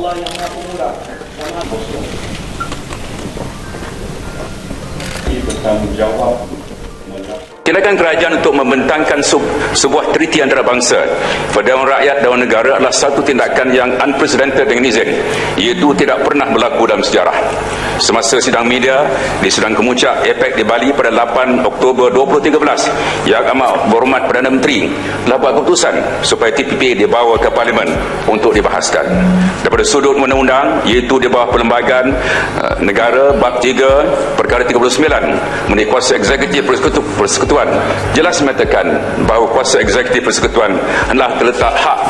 Allah yang Maha Pemurah dan Maha Kosong. bertanggungjawab Tindakan kerajaan untuk membentangkan sebuah treaty antarabangsa. Orang rakyat dan negara adalah satu tindakan yang unprecedented dengan izin. Iaitu tidak pernah berlaku dalam sejarah. Semasa sidang media di Sidang Kemuncak APEC di Bali pada 8 Oktober 2013 yang amat berhormat Perdana Menteri telah buat keputusan supaya TPP dibawa ke Parlimen untuk dibahaskan. Daripada sudut undang-undang iaitu di bawah perlembagaan uh, negara bab 3 perkara 39 mengenai kuasa eksekutif persekutu- persekutuan jelas menyatakan bahawa kuasa eksekutif persekutuan adalah terletak hak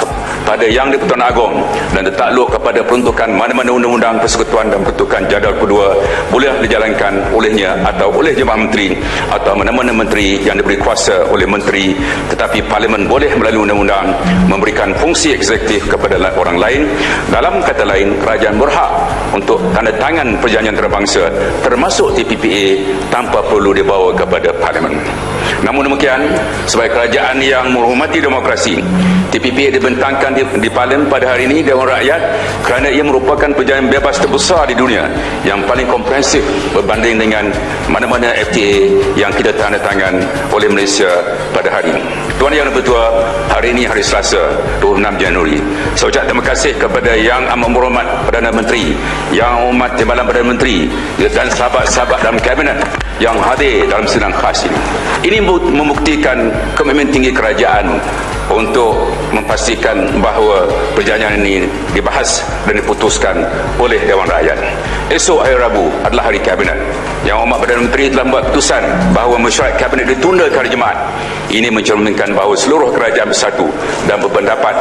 pada Yang di-Pertuan Agong dan tertakluk kepada peruntukan mana-mana undang-undang persekutuan dan peruntukan jadual kedua boleh dijalankan olehnya atau oleh Jemaah Menteri atau mana-mana menteri yang diberi kuasa oleh menteri. Tetapi Parlimen boleh melalui undang-undang memberikan fungsi eksekutif kepada orang lain. Dalam kata lain kerajaan berhak untuk tanda tangan perjanjian antarabangsa termasuk TPPA tanpa perlu dibawa kepada Parlimen namun demikian sebagai kerajaan yang menghormati demokrasi TPPA dibentangkan di, di Parlimen pada hari ini Dewan Rakyat kerana ia merupakan perjanjian bebas terbesar di dunia yang paling komprehensif berbanding dengan mana-mana FTA yang kita tanda tangan oleh Malaysia pada hari ini. Tuan Yang Dipertua, hari ini hari Selasa 26 Januari. Saya ucap terima kasih kepada Yang Amat Berhormat Perdana Menteri, Yang Amat Timbalan Perdana Menteri dan sahabat-sahabat dalam Kabinet yang hadir dalam sidang khas ini. Ini membuktikan komitmen tinggi kerajaan untuk memastikan bahawa perjanjian ini dibahas dan diputuskan oleh Dewan Rakyat. Esok hari Rabu adalah hari Kabinet. Yang Amat Perdana Menteri telah membuat keputusan bahawa mesyuarat Kabinet ditunda ke hari Jumaat. Ini mencerminkan bahawa seluruh kerajaan bersatu dan berpendapat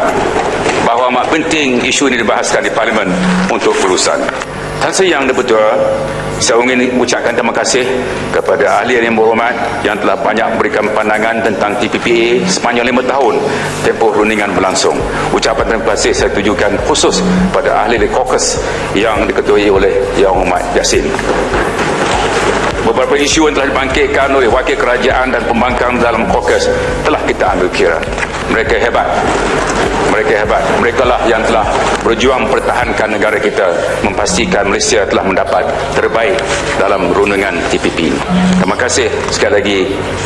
bahawa amat penting isu ini dibahaskan di Parlimen untuk kelulusan. Tan Sri Yang Dipertua, saya ingin ucapkan terima kasih kepada ahli yang berhormat yang telah banyak memberikan pandangan tentang TPPA sepanjang lima tahun tempoh rundingan berlangsung. Ucapan terima kasih saya tujukan khusus pada ahli di caucus yang diketuai oleh Yang Hormat Yassin. Beberapa isu yang telah dibangkitkan oleh wakil kerajaan dan pembangkang dalam caucus telah kita ambil kira. Mereka hebat. Mereka hebat. Mereka lah yang telah berjuang pertahankan negara kita memastikan Malaysia telah mendapat terbaik dalam rundingan TPP. Terima kasih sekali lagi.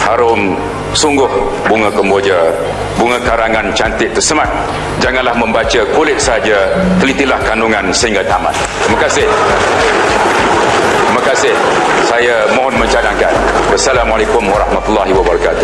Harum sungguh bunga kemboja, bunga karangan cantik tersemat. Janganlah membaca kulit saja, telitilah kandungan sehingga tamat. Terima kasih. Terima kasih. Saya mohon mencadangkan. Wassalamualaikum warahmatullahi wabarakatuh.